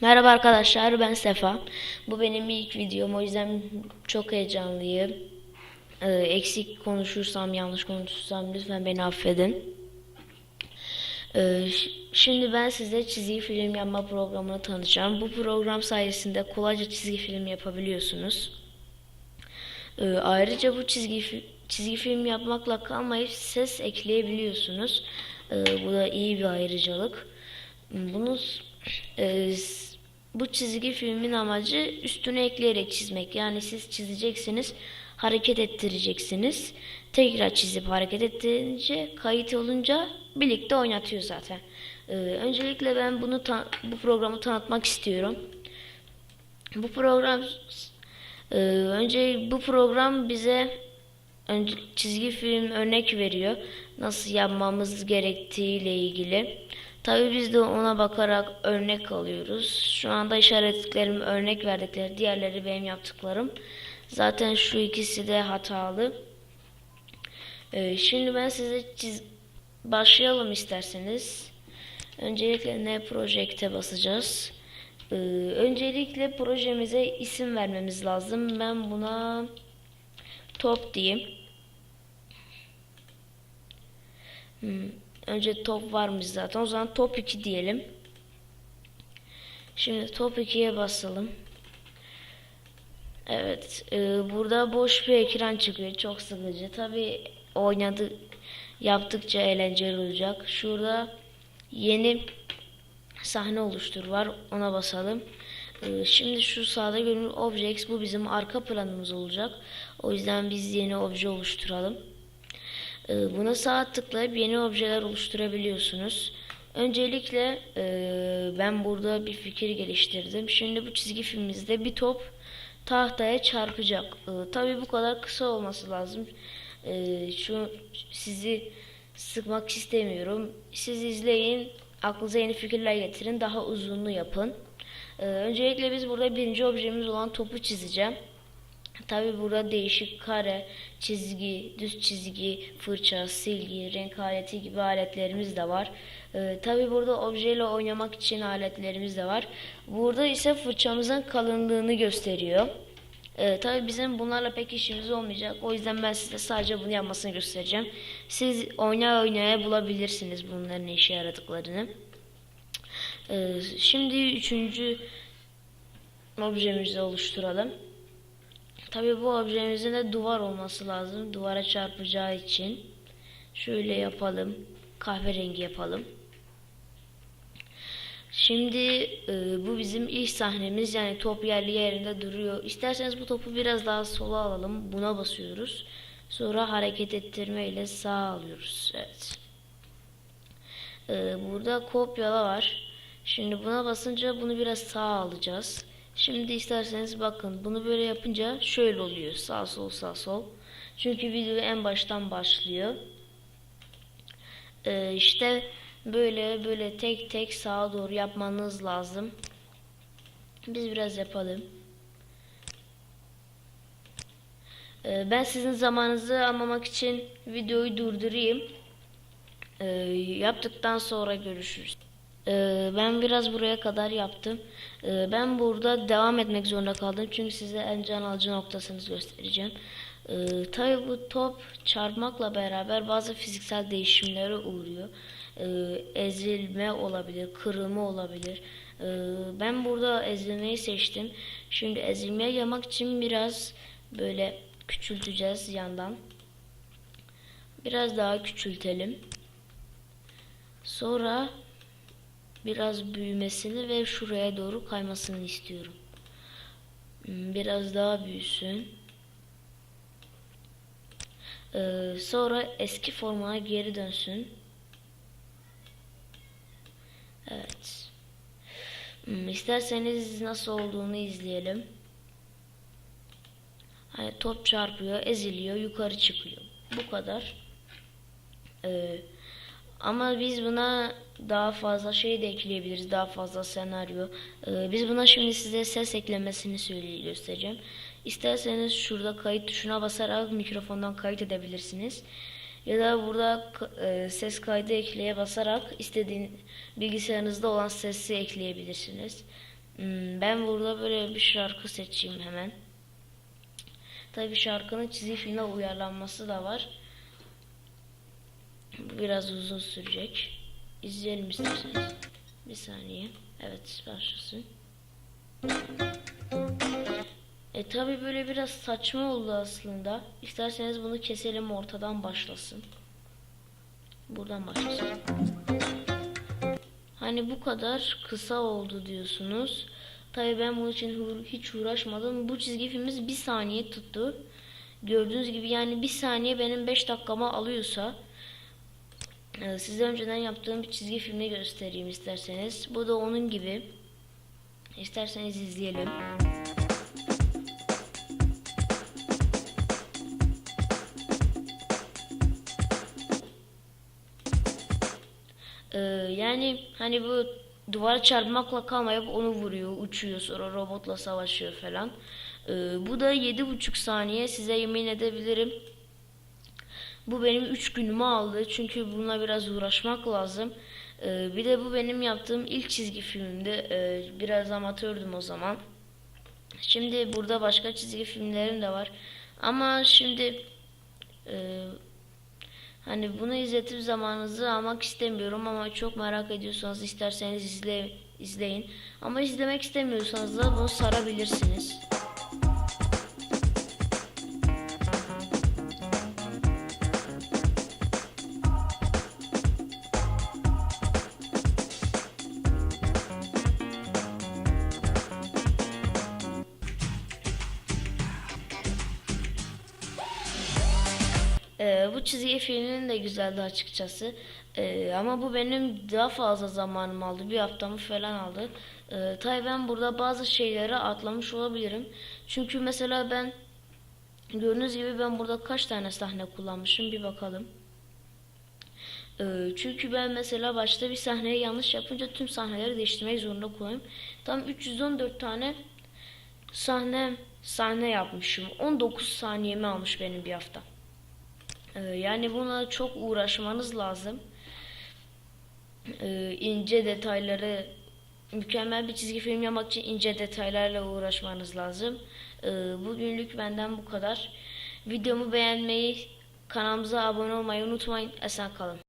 Merhaba arkadaşlar ben Sefa. Bu benim ilk videom o yüzden çok heyecanlıyım. Ee, eksik konuşursam yanlış konuşursam lütfen beni affedin. Ee, şimdi ben size çizgi film yapma programını tanıtacağım. Bu program sayesinde kolayca çizgi film yapabiliyorsunuz. Ee, ayrıca bu çizgi çizgi film yapmakla kalmayıp ses ekleyebiliyorsunuz. Ee, bu da iyi bir ayrıcalık. Bunu e, bu çizgi filmin amacı üstüne ekleyerek çizmek. Yani siz çizeceksiniz, hareket ettireceksiniz. Tekrar çizip hareket ettirince, kayıt olunca birlikte oynatıyor zaten. Ee, öncelikle ben bunu bu programı tanıtmak istiyorum. Bu program ee, önce bu program bize önce çizgi film örnek veriyor. Nasıl yapmamız gerektiği ile ilgili. Tabii biz de ona bakarak örnek alıyoruz. Şu anda işaretliklerim örnek verdikleri, diğerleri benim yaptıklarım. Zaten şu ikisi de hatalı. Ee, şimdi ben size çiz başlayalım isterseniz. Öncelikle ne projekte basacağız. Ee, öncelikle projemize isim vermemiz lazım. Ben buna top diyeyim. Hmm, Önce top varmış zaten. O zaman top 2 diyelim. Şimdi top 2'ye basalım. Evet. e, burada boş bir ekran çıkıyor. Çok sıkıcı. Tabi oynadı yaptıkça eğlenceli olacak. Şurada yeni sahne oluştur var. Ona basalım. Ee, Şimdi şu sağda görünür objects bu bizim arka planımız olacak. O yüzden biz yeni obje oluşturalım. Ee, Buna sağ tıklayıp yeni objeler oluşturabiliyorsunuz. Öncelikle e, ben burada bir fikir geliştirdim. Şimdi bu çizgi filmimizde bir top tahtaya çarpacak. Ee, Tabii bu kadar kısa olması lazım. Ee, Şu sizi sıkmak istemiyorum. Siz izleyin, aklınıza yeni fikirler getirin, daha uzunlu yapın. Öncelikle biz burada birinci objemiz olan topu çizeceğim. Tabi burada değişik kare, çizgi, düz çizgi, fırça, silgi, renk aleti gibi aletlerimiz de var. Ee, Tabi burada objeyle oynamak için aletlerimiz de var. Burada ise fırçamızın kalınlığını gösteriyor. Ee, Tabi bizim bunlarla pek işimiz olmayacak. O yüzden ben size sadece bunu yapmasını göstereceğim. Siz oynaya oynaya bulabilirsiniz bunların işe yaradıklarını. Ee, Şimdi üçüncü objemizi oluşturalım. Tabii bu objemizin de duvar olması lazım. Duvara çarpacağı için. Şöyle yapalım. Kahverengi yapalım. Şimdi e, bu bizim ilk sahnemiz. Yani top yerli yerinde duruyor. İsterseniz bu topu biraz daha sola alalım. Buna basıyoruz. Sonra hareket ettirme ile sağa alıyoruz. Evet. E, burada kopyala var. Şimdi buna basınca bunu biraz sağa alacağız. Şimdi isterseniz bakın bunu böyle yapınca şöyle oluyor. Sağ sol sağ sol. Çünkü video en baştan başlıyor. Ee, işte böyle böyle tek tek sağa doğru yapmanız lazım. Biz biraz yapalım. Ee, ben sizin zamanınızı almamak için videoyu durdurayım. Ee, yaptıktan sonra görüşürüz. Ee, ben biraz buraya kadar yaptım. Ee, ben burada devam etmek zorunda kaldım. Çünkü size en can alıcı noktasını göstereceğim. Ee, tabii bu top çarpmakla beraber bazı fiziksel değişimlere uğruyor. Ee, ezilme olabilir, kırılma olabilir. Ben burada ezilmeyi seçtim. Şimdi ezilmeye yamak için biraz böyle küçülteceğiz yandan. Biraz daha küçültelim. Sonra biraz büyümesini ve şuraya doğru kaymasını istiyorum. Hmm, Biraz daha büyüsün. Ee, sonra eski formuna geri dönsün. Evet. Hmm, İsterseniz nasıl olduğunu izleyelim. Hani top çarpıyor, eziliyor, yukarı çıkıyor. Bu kadar. Ee, ama biz buna daha fazla şey de ekleyebiliriz. Daha fazla senaryo. Ee, biz buna şimdi size ses eklemesini söyleyeyim göstereceğim. İsterseniz şurada kayıt tuşuna basarak mikrofondan kayıt edebilirsiniz. Ya da burada e, ses kaydı ekleye basarak istediğin bilgisayarınızda olan sesi ekleyebilirsiniz. Hmm, ben burada böyle bir şarkı seçeyim hemen. Tabi şarkının çizgi filme uyarlanması da var. Biraz uzun sürecek. İzleyelim isterseniz. Bir saniye. Evet başlasın. E tabi böyle biraz saçma oldu aslında. İsterseniz bunu keselim ortadan başlasın. Buradan başlasın. Hani bu kadar kısa oldu diyorsunuz. Tabi ben bunun için hiç uğraşmadım. Bu çizgi filmimiz bir saniye tuttu. Gördüğünüz gibi yani bir saniye benim 5 dakikamı alıyorsa size önceden yaptığım bir çizgi filmi göstereyim isterseniz. Bu da onun gibi. İsterseniz izleyelim. Ee, yani hani bu duvara çarpmakla kalmayıp onu vuruyor, uçuyor, sonra robotla savaşıyor falan. Ee, bu da yedi buçuk saniye size yemin edebilirim. Bu benim 3 günümü aldı çünkü bununla biraz uğraşmak lazım. Ee, bir de bu benim yaptığım ilk çizgi filmdi. Ee, biraz amatördüm o zaman. Şimdi burada başka çizgi filmlerim de var. Ama şimdi e, Hani bunu izletip zamanınızı almak istemiyorum ama çok merak ediyorsanız isterseniz izle, izleyin. Ama izlemek istemiyorsanız da bunu sarabilirsiniz. Bu çizgi filmin de güzeldi açıkçası. Ee, ama bu benim daha fazla zamanım aldı. Bir haftamı falan aldı. Ee, tabii ben burada bazı şeyleri atlamış olabilirim. Çünkü mesela ben gördüğünüz gibi ben burada kaç tane sahne kullanmışım bir bakalım. Ee, çünkü ben mesela başta bir sahneyi yanlış yapınca tüm sahneleri değiştirmek zorunda kalıyorum. Tam 314 tane sahne sahne yapmışım. 19 saniyemi almış benim bir hafta. Ee, Yani buna çok uğraşmanız lazım. Ee, ince detayları mükemmel bir çizgi film yapmak için ince detaylarla uğraşmanız lazım. Ee, Bugünlük benden bu kadar. Videomu beğenmeyi, kanalımıza abone olmayı unutmayın. Esen kalın.